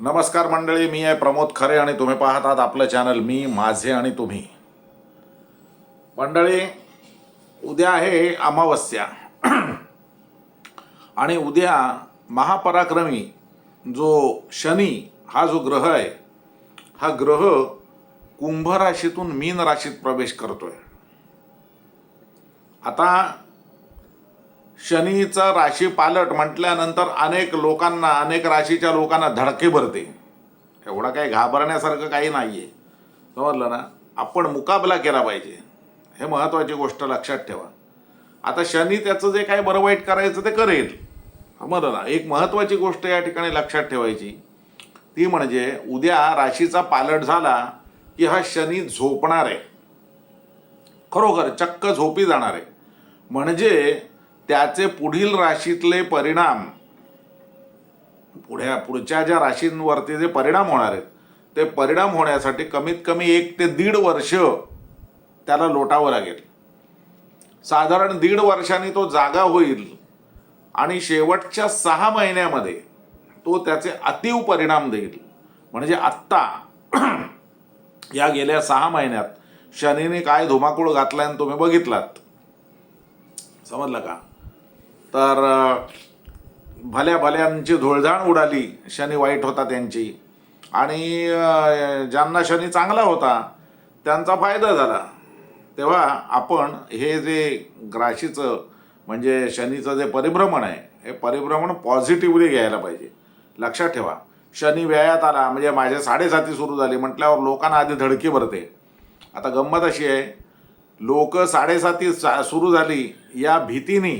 नमस्कार मंडळी मी आहे प्रमोद खरे आणि तुम्ही पाहत आहात आपलं चॅनल मी माझे आणि तुम्ही. मंडळी उद्या आहे अमावस्या. आणि उद्या महापराक्रमी जो शनी हा जो ग्रह आहे हा ग्रह कुंभ राशीतून मीन राशीत प्रवेश करतोय. आता शनीचा राशी पालट म्हटल्यानंतर अनेक लोकांना अनेक राशीच्या लोकांना धडके भरते. एवढा काही घाबरण्यासारखं काही नाही आहे समजलं ना? आपण मुकाबला केला पाहिजे. हे महत्त्वाची गोष्ट लक्षात ठेवा. आता शनी त्याचं जे काय बरं वाईट करायचं ते करेल. समजलं ना? एक महत्त्वाची गोष्ट या ठिकाणी लक्षात ठेवायची. ती म्हणजे उद्या राशीचा पालट झाला की हा शनी झोपणार आहे. खरोखर चक्क झोपी जाणार आहे. म्हणजे त्याचे पुढील राशीतले परिणाम पुढ्या पुढच्या ज्या राशींवरती जे परिणाम होणार आहेत ते परिणाम होण्यासाठी कमीत कमी एक ते दीड वर्ष त्याला लोटावं लागेल. साधारण दीड वर्षांनी तो जागा होईल आणि शेवटच्या सहा महिन्यामध्ये तो त्याचे अतिव परिणाम देईल. म्हणजे आत्ता या गेल्या सहा महिन्यात शनीने काय धुमाकूळ घातलाय आणि तुम्ही बघितलात? समजलं का? तर भल्या भल्यांची धुळधाण उडाली. शनी वाईट होता त्यांची. आणि ज्यांना शनी चांगला होता त्यांचा फायदा झाला. तेव्हा आपण हे जे ग्राशीचं म्हणजे शनीचं जे परिभ्रमण आहे हे परिभ्रमण पॉझिटिव्हली घ्यायला पाहिजे. लक्षात ठेवा. शनी व्ययात आला म्हणजे माझे साडेसाती सुरू झाली म्हटल्यावर लोकांना आधी धडकी भरते. आता गंमत अशी आहे लोक साडेसाती सा सुरू झाली या भीतीने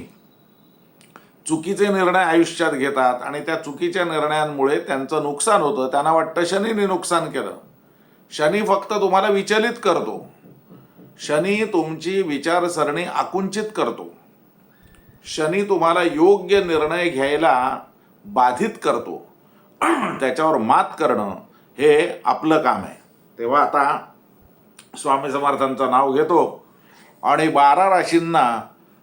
चुकीचे निर्णय आयुष्यात घेतात आणि त्या चुकीच्या निर्णयांमुळे त्यांचं नुकसान होतं. त्यांना वाटतं शनीने नुकसान केलं. शनी फक्त तुम्हाला विचलित करतो. शनी तुमची विचारसरणी आकुंचित करतो. शनी तुम्हाला योग्य निर्णय घ्यायला बाधित करतो. त्याच्यावर मात करणं हे आपलं काम आहे. तेव्हा आता स्वामी समर्थांचं नाव घेतो. आणि बारा राशींना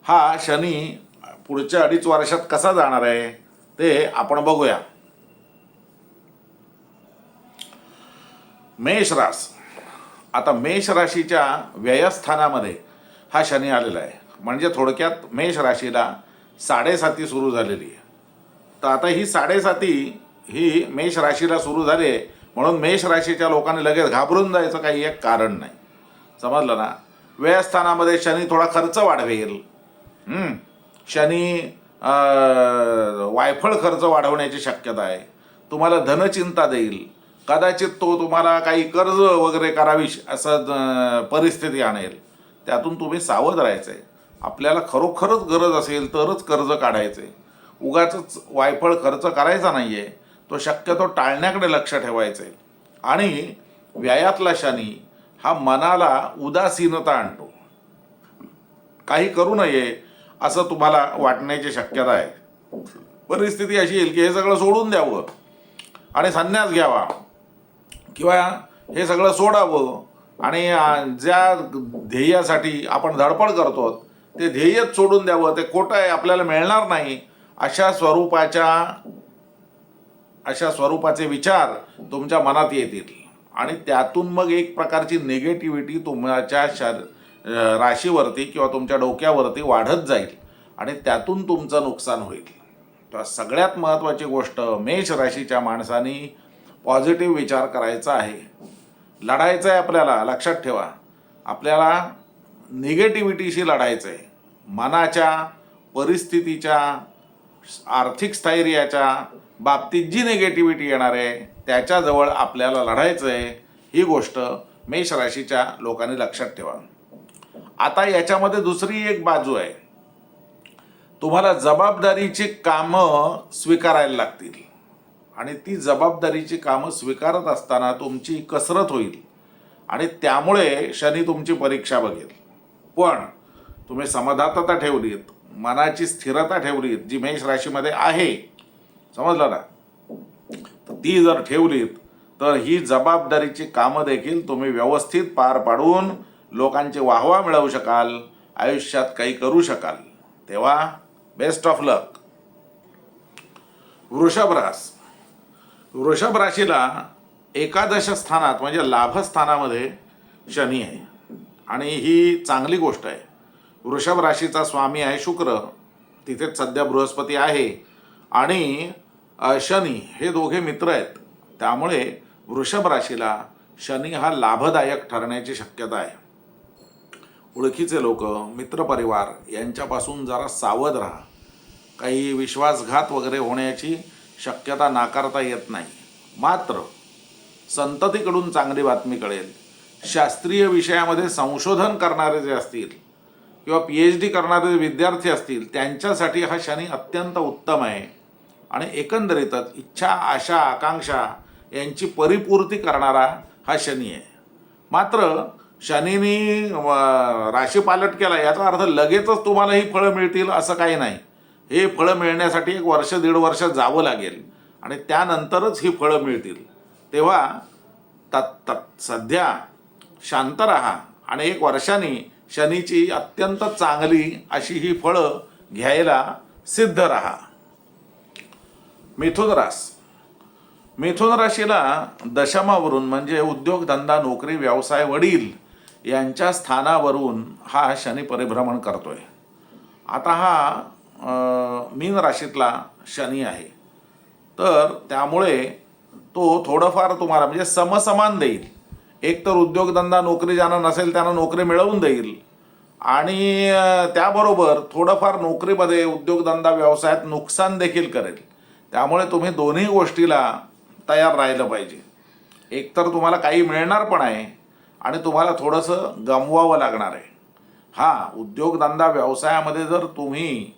हा शनी पुढच्या अडीच वर्षात कसा जाणार आहे ते आपण बघूया. मेष रास. आता मेष राशीच्या व्ययस्थानामध्ये हा शनी आलेला आहे. म्हणजे थोडक्यात मेष राशीला साडेसाती सुरू झालेली आहे. तर आता ही साडेसाती ही मेष राशीला सुरू झाली आहे. म्हणून मेष राशीच्या लोकांनी लगेच घाबरून जायचं काही एक कारण नाही. समजलं ना? व्ययस्थानामध्ये शनी थोडा खर्च वाढवेल. शनी वायफळ खर्च वाढवण्याची शक्यता आहे. तुम्हाला धनचिंता देईल. कदाचित तो तुम्हाला काही कर्ज वगैरे करावी असं परिस्थिती आणेल. त्यातून तुम्ही सावध राहायचं आहे आपल्याला खरोखरच गरज असेल तरच कर्ज काढायचं. आहे उगाच वायफळ खर्च करायचा नाही आहे तो शक्यतो टाळण्याकडे लक्ष ठेवायचं आहे आणि व्यायातला शनी हा मनाला उदासीनता आणतो. काही करू नये. असं तुम्हाला वाटण्याची शक्यता आहे. परिस्थिती अशी येईल की हे सगळं सोडून द्यावं आणि संन्यास घ्यावा. किंवा हे सगळं सोडावं आणि ज्या ध्येयासाठी आपण धडपड करतो ते ध्येयच सोडून द्यावं. ते खोटं आहे आपल्याला मिळणार नाही. अशा स्वरूपाच्या अशा स्वरूपाचे विचार तुमच्या मनात येतील. आणि त्यातून मग एक प्रकारची निगेटिव्हिटी तुमच्या शर राशीवरती किंवा तुमच्या डोक्यावरती वाढत जाईल आणि त्यातून तुमचं नुकसान होईल. तर सगळ्यात महत्त्वाची गोष्ट मेष राशीच्या माणसांनी पॉझिटिव्ह विचार करायचा आहे. लढायचं आहे आपल्याला लक्षात ठेवा. आपल्याला निगेटिव्हिटीशी लढायचं आहे मनाच्या परिस्थितीच्या आर्थिक स्थैर्याच्या बाबतीत जी निगेटिव्हिटी येणार आहे त्याच्याजवळ आपल्याला लढायचं आहे ही गोष्ट मेष राशीच्या लोकांनी लक्षात ठेवा. आता याच्यामध्ये दुसरी एक बाजू आहे. तुम्हाला जबाबदारीची कामं स्वीकारायला लागतील. आणि ती जबाबदारीची कामं स्वीकारत असताना तुमची कसरत होईल. आणि त्यामुळे शनी तुमची परीक्षा बघेल. पण तुम्ही समाधातता ठेवलीत मनाची स्थिरता ठेवलीत जी मेष राशीमध्ये आहे. समजलं ना? तर ती जर ठेवलीत तर ही जबाबदारीची कामं देखील तुम्ही व्यवस्थित पार पाडून लोकांची वाहवा मिळवू शकाल आयुष्यात काही करू शकाल. तेव्हा बेस्ट ऑफ लक वृषभ रास. वृषभ राशीला एकादश स्थानात म्हणजे लाभस्थानामध्ये शनी आहे. आणि ही चांगली गोष्ट आहे. वृषभ राशीचा स्वामी आहे शुक्र. तिथेच सध्या बृहस्पती आहे. आणि शनी हे दोघे मित्र आहेत. त्यामुळे वृषभ राशीला शनी हा लाभदायक ठरण्याची शक्यता आहे. ओळखीचे लोक मित्रपरिवार यांच्यापासून जरा सावध राहा. काही विश्वासघात वगैरे होण्याची शक्यता नाकारता येत नाही. मात्र संततीकडून चांगली बातमी कळेल. शास्त्रीय विषयामध्ये संशोधन करणारे जे असतील किंवा पी एच डी करणारे विद्यार्थी असतील त्यांच्यासाठी हा शनी अत्यंत उत्तम आहे. आणि एकंदरीतच इच्छा आशा आकांक्षा यांची परिपूर्ती करणारा हा शनी आहे. मात्र शनीनी राशी पालट केला याचा अर्थ लगेचच तुम्हाला ही फळं मिळतील असं काही नाही. हे फळं मिळण्यासाठी एक वर्ष दीड वर्ष जावं लागेल. आणि त्यानंतरच ही फळं मिळतील. तेव्हा तत् तत् सध्या शांत राहा आणि एक वर्षाने शनीची अत्यंत चांगली अशी ही फळं घ्यायला सिद्ध राहा. मिथुन रास मिथुन राशीला दशमावरून म्हणजे उद्योगधंदा नोकरी व्यवसाय वडील यांच्या स्थानावरून हा शनी परिभ्रमण करतोय. आता हा मीन राशीतला शनी आहे. तर त्यामुळे तो थोडंफार तुम्हाला म्हणजे समसमान देईल. एकतर उद्योगधंदा नोकरी ज्यांना नसेल त्यांना नोकरी मिळवून देईल. आणि त्याबरोबर थोडंफार नोकरीमध्ये उद्योगधंदा व्यवसायात नुकसान देखील करेल. त्यामुळे तुम्ही दोन्ही गोष्टीला तयार राहिलं पाहिजे. एक तर तुम्हाला काही मिळणार पण आहे. आणि तुम्हाला थोडंसं गमवावं लागणार आहे. हा उद्योगधंदा व्यवसायामध्ये जर तुम्ही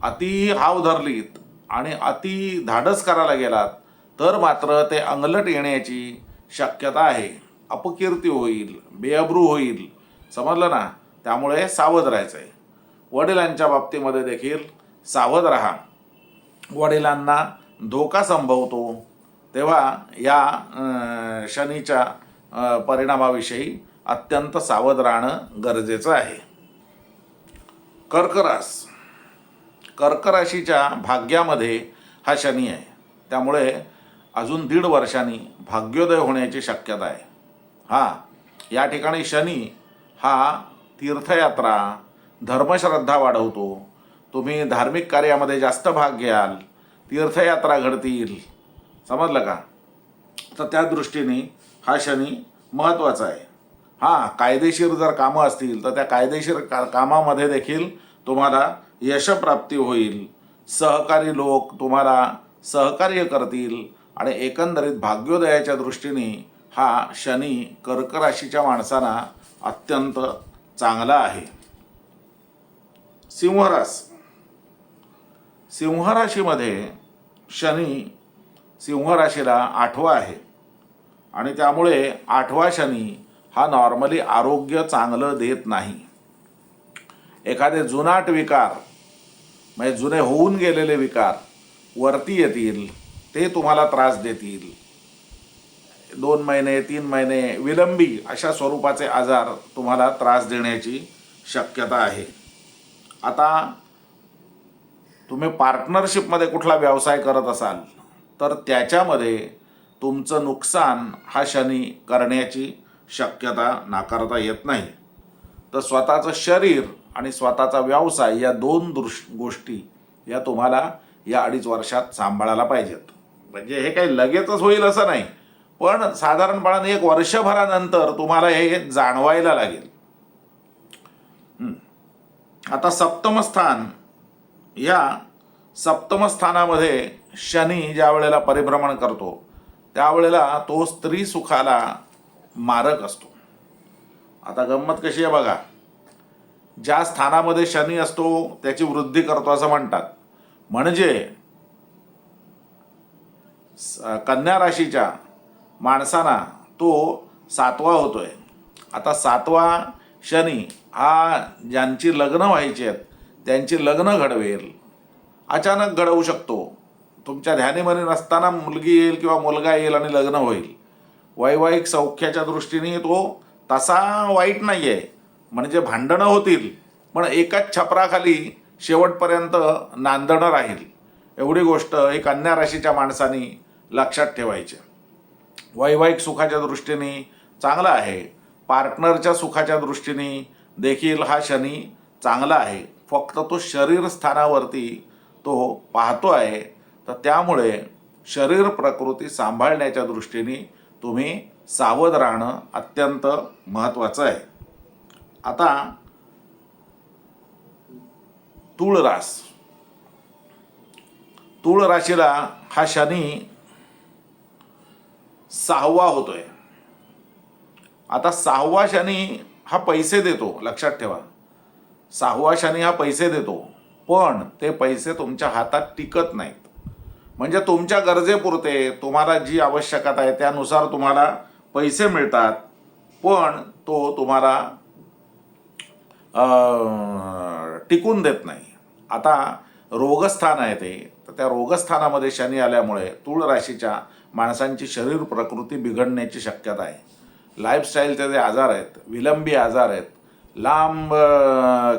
अति हाव धरलीत आणि अति धाडस करायला गेलात तर मात्र ते अंगलट येण्याची शक्यता आहे. अपकीर्ती होईल बेअब्रू होईल. समजलं ना? त्यामुळे सावध राहायचं आहे वडिलांच्या बाबतीमध्ये देखील सावध राहा. वडिलांना धोका संभवतो. तेव्हा या शनीच्या परिणामाविषयी अत्यंत सावध राहणं गरजेचं आहे. कर्करास. कर्कराशीच्या भाग्यामध्ये हा शनी आहे. त्यामुळे अजून दीड वर्षांनी भाग्योदय होण्याची शक्यता आहे. हा या ठिकाणी शनी हा तीर्थयात्रा धर्मश्रद्धा वाढवतो. तुम्ही धार्मिक कार्यामध्ये जास्त भाग घ्याल तीर्थयात्रा घडतील. समजलं का? तर त्या दृष्टीने हा शनी महत्त्वाचा आहे. हां कायदेशीर जर कामं असतील तर त्या कायदेशीर का कामामध्ये देखील तुम्हाला यशप्राप्ती होईल. सहकारी लोक तुम्हाला सहकार्य करतील आणि एकंदरीत भाग्योदयाच्या दृष्टीने हा शनी कर्क राशीच्या माणसांना अत्यंत चांगला आहे. सिंहरास. सिंहराशीमध्ये शनी सिंहराशीला आठवा आहे. आणि त्यामुळे आठवा शनी हा नॉर्मली आरोग्य चांगलं देत नाही. एखादे जुनाट विकार म्हणजे जुने होऊन गेलेले विकार वरती येतील ते तुम्हाला त्रास देतील. दोन महिने तीन महिने विलंबी अशा स्वरूपाचे आजार तुम्हाला त्रास देण्याची शक्यता आहे. आता तुम्ही पार्टनरशिपमध्ये कुठला व्यवसाय करत असाल तर त्याच्यामध्ये तुमचं नुकसान हा शनी करण्याची शक्यता नाकारता येत नाही. तर स्वतःचं शरीर आणि स्वतःचा व्यवसाय या दोन दृश गोष्टी या तुम्हाला या अडीच वर्षात सांभाळायला पाहिजेत. म्हणजे हे काही लगेचच होईल असं नाही. पण साधारणपणाने एक वर्षभरानंतर तुम्हाला हे जाणवायला लागेल. आता सप्तम स्थान. या सप्तमस्थानामध्ये शनी ज्या वेळेला परिभ्रमण करतो त्यावेळेला तो स्त्री सुखाला मारक असतो. आता गंमत कशी आहे बघा. ज्या स्थानामध्ये शनी असतो त्याची वृद्धी करतो असं म्हणतात. म्हणजे कन्या राशीच्या माणसांना तो सातवा होतोय. आता सातवा शनी हा ज्यांची लग्न व्हायची आहेत त्यांची लग्न घडवेल. अचानक घडवू शकतो. तुमच्या ध्यानेमध्ये नसताना मुलगी येईल किंवा मुलगा येईल आणि लग्न होईल. वैवाहिक सौख्याच्या दृष्टीने तो तसा वाईट नाही आहे म्हणजे भांडणं होतील पण एकाच छपराखाली शेवटपर्यंत नांदणं राहील. एवढी गोष्ट एक कन्या राशीच्या माणसाने लक्षात ठेवायची. वैवाहिक सुखाच्या दृष्टीने चांगला आहे. पार्टनरच्या सुखाच्या दृष्टीने देखील हा शनी चांगला आहे. फक्त तो शरीर स्थानावरती तो पाहतो आहे तर त्यामुळे शरीर प्रकृती सांभाळण्याच्या दृष्टीने तुम्ही सावध राहणं अत्यंत महत्त्वाचं आहे. आता तूळ रास. तूळ राशीला हा शनी सहावा होतोय. आता सहावा शनी हा पैसे देतो लक्षात ठेवा. सहावा शनी हा पैसे देतो पण ते पैसे तुमच्या हातात टिकत नाहीत. म्हणजे तुमच्या गरजेपुरते तुम्हाला जी आवश्यकता आहे त्यानुसार तुम्हाला पैसे मिळतात. पण तो तुम्हाला टिकून देत नाही. आता रोगस्थान आहे ते. तर त्या रोगस्थानामध्ये शनी आल्यामुळे तूळ राशीच्या माणसांची शरीर प्रकृती बिघडण्याची शक्यता आहे. लाईफस्टाईलचे जे आजार आहेत विलंबी आजार आहेत लांब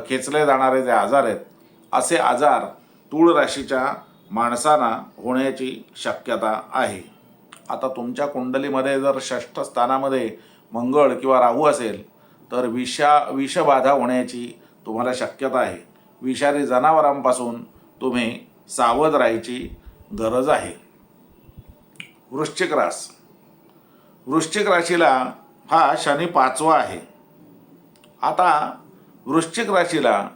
खेचले जाणारे जे आजार आहेत असे आजार तूळ राशीच्या माणसांना होण्याची शक्यता आहे. आता तुमच्या कुंडलीमध्ये जर षष्ठ स्थानामध्ये मंगळ किंवा राहू असेल तर विषा विषबाधा होण्याची तुम्हाला शक्यता आहे. विषारी जनावरांपासून तुम्ही सावध राहायची गरज आहे. वृश्चिक रास. वृश्चिक राशीला हा शनी पाचवा आहे. आता वृश्चिक राशीला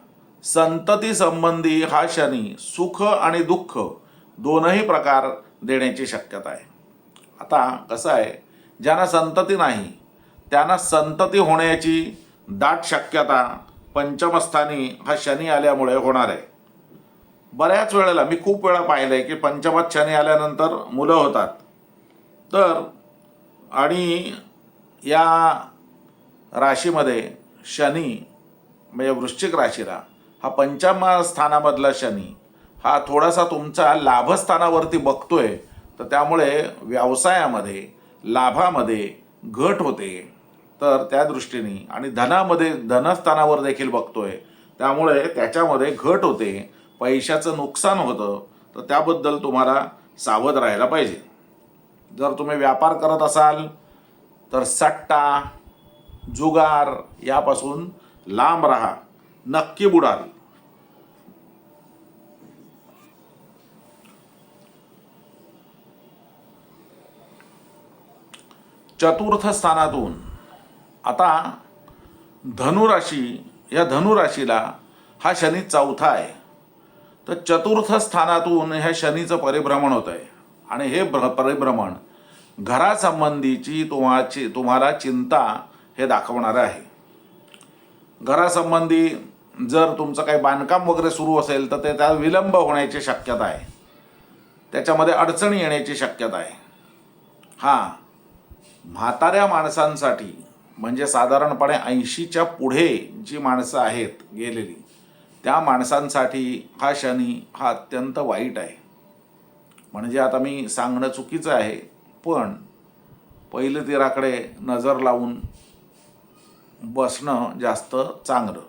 संतती संबंधी हा शनी सुख आणि दुःख दोनही प्रकार देण्याची शक्यता आहे. आता कसं आहे ज्यांना संतती नाही त्यांना संतती होण्याची दाट शक्यता पंचमस्थानी हा शनी आल्यामुळे होणार आहे. बऱ्याच वेळेला मी खूप वेळा पाहिलं आहे की पंचमात शनी आल्यानंतर मुलं होतात. तर आणि या राशीमध्ये शनी म्हणजे वृश्चिक राशीला हा पंचम स्थानामधला शनी हा थोडासा तुमचा लाभस्थानावरती बघतोय तर त्यामुळे व्यवसायामध्ये लाभामध्ये घट होते. तर त्या दृष्टीने आणि धनामध्ये धनस्थानावर देखील बघतोय. त्यामुळे त्याच्यामध्ये घट होते पैशाचं नुकसान होतं तर त्याबद्दल तुम्हाला सावध राहायला पाहिजे. जर तुम्ही व्यापार करत असाल तर सट्टा जुगार यापासून लांब राहा. नक्की बुडाल. चतुर्थ स्थानातून आता धनुराशी या धनुराशीला हा शनी चौथा आहे. तर चतुर्थ स्थानातून ह्या शनीचं परिभ्रमण होत आहे आणि हे भ्र परिभ्रमण घरासंबंधीची तुम्हाची तुम्हाला चिंता हे दाखवणारं आहे. घरासंबंधी जर तुमचं काही बांधकाम वगैरे सुरू असेल तर ते त्यात विलंब होण्याची शक्यता आहे. त्याच्यामध्ये अडचणी येण्याची शक्यता आहे. हां. म्हाताऱ्या माणसांसाठी म्हणजे साधारणपणे ऐंशीच्या पुढे जी माणसं आहेत गेलेली त्या माणसांसाठी हा शनी हा अत्यंत वाईट आहे. म्हणजे आता मी सांगणं चुकीचं आहे पण पहिलं तीराकडे नजर लावून बसणं जास्त चांगलं.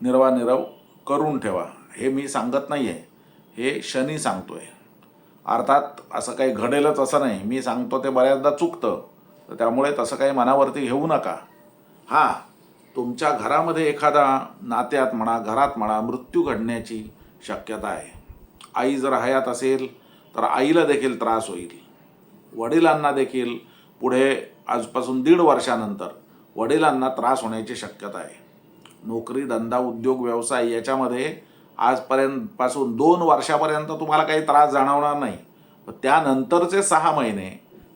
निर्वानिरव करून ठेवा. हे मी सांगत नाही आहे हे शनी सांगतो आहे अर्थात असं काही घडेलच असं नाही. मी सांगतो ते बऱ्याचदा चुकतं. तर त्यामुळे तसं काही मनावरती घेऊ नका. हां तुमच्या घरामध्ये एखादा नात्यात म्हणा घरात म्हणा मृत्यू घडण्याची शक्यता आहे. आई जर हयात असेल तर आईला देखील त्रास होईल. वडिलांना देखील पुढे आजपासून दीड वर्षानंतर वडिलांना त्रास होण्याची शक्यता आहे. नोकरी धंदा उद्योग व्यवसाय याच्यामध्ये आजपर्यंत पासून दोन वर्षापर्यंत तुम्हाला काही त्रास जाणवणार नाही. त्यानंतरचे सहा महिने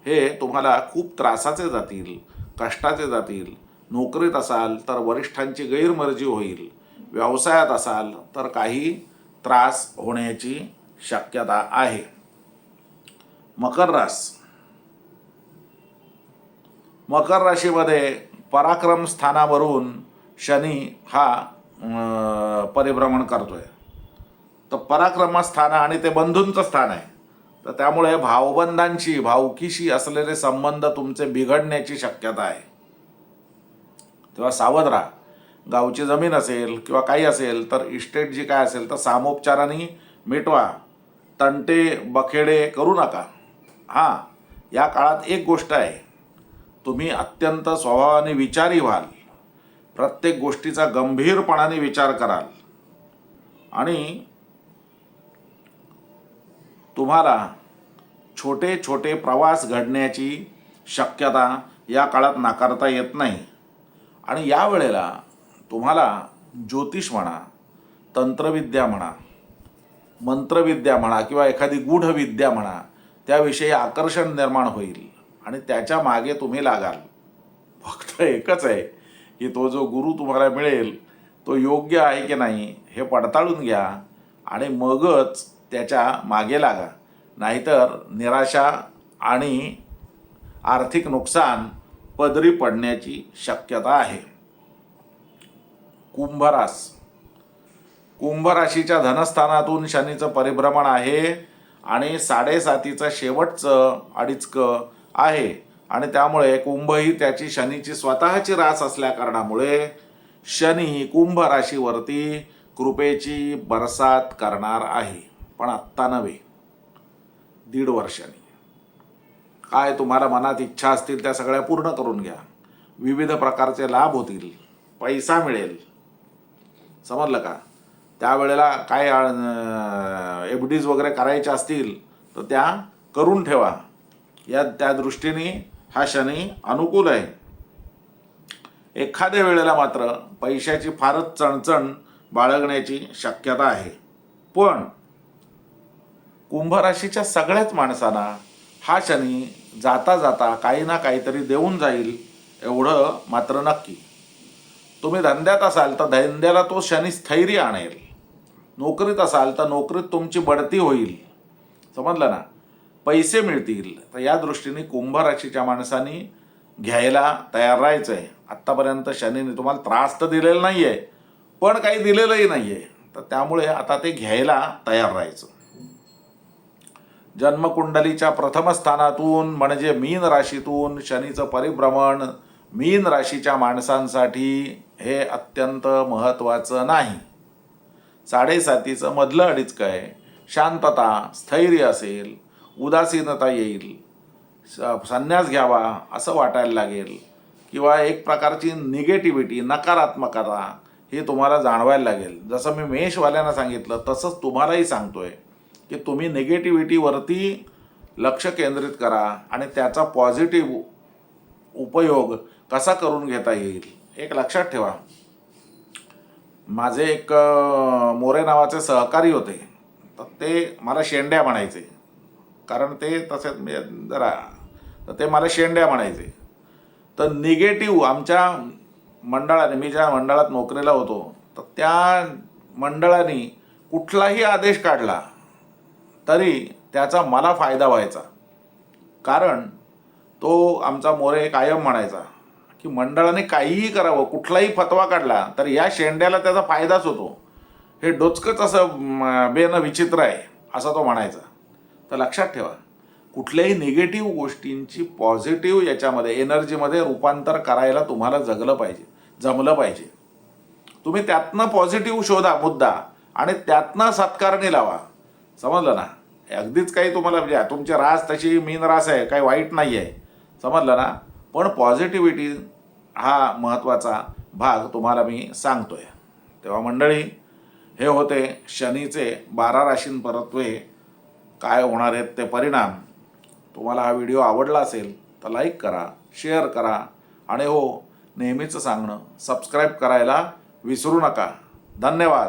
हे तुम्हाला खूप त्रासाचे जातील कष्टाचे जातील. नोकरीत असाल तर वरिष्ठांची गैरमर्जी होईल. व्यवसायात असाल तर काही त्रास होण्याची शक्यता आहे. मकर रास. मकर राशीमध्ये पराक्रम स्थानावरून शनी हा परिभ्रमण करतो आहे तर पराक्रम स्थान आणि ते बंधूंचं स्थान आहे. तर त्यामुळे भावबंधांशी भावकीशी असलेले संबंध तुमचे बिघडण्याची शक्यता आहे. तेव्हा सावध राहा. गावची जमीन असेल किंवा काही असेल तर इस्टेट जी काय असेल तर सामोपचाराने मिटवा. तंटे बखेडे करू नका. हां या काळात एक गोष्ट आहे. तुम्ही अत्यंत स्वभावाने विचारी व्हाल. प्रत्येक गोष्टीचा गंभीरपणाने विचार कराल. आणि तुम्हाला छोटे छोटे प्रवास घडण्याची शक्यता या काळात नाकारता येत नाही. आणि या वेळेला तुम्हाला ज्योतिष म्हणा तंत्रविद्या म्हणा मंत्रविद्या म्हणा किंवा एखादी गूढविद्या म्हणा त्याविषयी आकर्षण निर्माण होईल. आणि त्याच्यामागे तुम्ही लागाल. फक्त एकच आहे. की तो जो गुरु तुम्हाला मिळेल तो योग्य आहे की नाही हे पडताळून घ्या आणि मगच त्याच्यामागे लागा. नाहीतर निराशा आणि आर्थिक नुकसान पदरी पडण्याची शक्यता आहे. कुंभरास. कुंभराशीच्या धनस्थानातून शनीचं परिभ्रमण आहे आणि साडेसातीचं शेवटचं अडीचकं आहे. आणि त्यामुळे कुंभ ही त्याची शनीची स्वतःची रास असल्या कारणामुळे शनी कुंभ राशीवरती कृपेची बरसात करणार आहे. पण आत्ता नव्हे. दीड वर्षांनी. काय तुम्हाला मनात इच्छा असतील त्या सगळ्या पूर्ण करून घ्या. विविध प्रकारचे लाभ होतील. पैसा मिळेल. समजलं का? त्यावेळेला काय एफ डीज वगैरे करायच्या असतील तर त्या करून ठेवा. या त्या दृष्टीने हा शनी अनुकूल आहे. एखाद्या वेळेला मात्र पैशाची फारच चणचण बाळगण्याची शक्यता आहे. पण कुंभराशीच्या सगळ्याच माणसांना हा शनी जाता जाता काही ना काहीतरी देऊन जाईल एवढं मात्र नक्की. तुम्ही धंद्यात असाल तर धंद्याला तो शनी स्थैर्य आणेल. नोकरीत असाल तर नोकरीत तुमची बढती होईल. समजलं ना? पैसे मिळतील. तर या दृष्टीने कुंभ राशीच्या माणसांनी घ्यायला तयार राहायचं आहे आत्तापर्यंत शनीने तुम्हाला त्रास तर दिलेला नाही आहे पण काही दिलेलंही नाही आहे तर त्यामुळे आता ते घ्यायला तयार राहायचं. जन्मकुंडलीच्या प्रथम स्थानातून म्हणजे मीन राशीतून शनीचं परिभ्रमण मीन राशीच्या माणसांसाठी हे अत्यंत महत्त्वाचं नाही. साडेसातीचं मधलं अडीच काय? शांतता स्थैर्य असेल उदासीनता येईल स- संन्यास घ्यावा असं वाटायला लागेल. किंवा एक प्रकारची निगेटिव्हिटी नकारात्मकता हे तुम्हाला जाणवायला लागेल. जसं मी मेषवाल्यांना सांगितलं तसंच तुम्हालाही सांगतोय की तुम्ही निगेटिव्हिटीवरती लक्ष केंद्रित करा आणि त्याचा पॉझिटिव्ह उपयोग कसा करून घेता येईल एक लक्षात ठेवा. माझे एक मोरे नावाचे सहकारी होते. तर ते मला शेंड्या म्हणायचे. कारण ते तसेच मी जरा तर ते मला शेंड्या म्हणायचे. तर निगेटिव्ह आमच्या मंडळाने मी ज्या मंडळात नोकरीला होतो तर त्या मंडळाने कुठलाही आदेश काढला तरी त्याचा मला फायदा व्हायचा. कारण तो आमचा मोरे कायम म्हणायचा की मंडळाने काहीही करावं कुठलाही फतवा काढला तर या शेंड्याला त्याचा फायदाच होतो. हे डोचकंच असं बेन विचित्र आहे असा तो म्हणायचा. तर लक्षात ठेवा कुठल्याही निगेटिव्ह गोष्टींची पॉझिटिव्ह याच्यामध्ये एनर्जीमध्ये रूपांतर करायला तुम्हाला जगलं पाहिजे जमलं पाहिजे. तुम्ही त्यातनं पॉझिटिव्ह शोधा मुद्दा आणि त्यातनं सत्कारणी लावा. समजलं ना? अगदीच काही तुम्हाला म्हणजे तुमची रास तशी मीन रास आहे काही वाईट नाही आहे समजलं ना? पण पॉझिटिव्हिटी हा महत्त्वाचा भाग तुम्हाला मी सांगतोय. तेव्हा मंडळी हे होते शनीचे बारा राशींपरत्वे काय होणार आहेत ते परिणाम? तुम्हाला हा व्हिडिओ आवडला असेल तर लाईक करा शेअर करा आणि हो नेहमीचं सांगणं सबस्क्राईब करायला विसरू नका. धन्यवाद.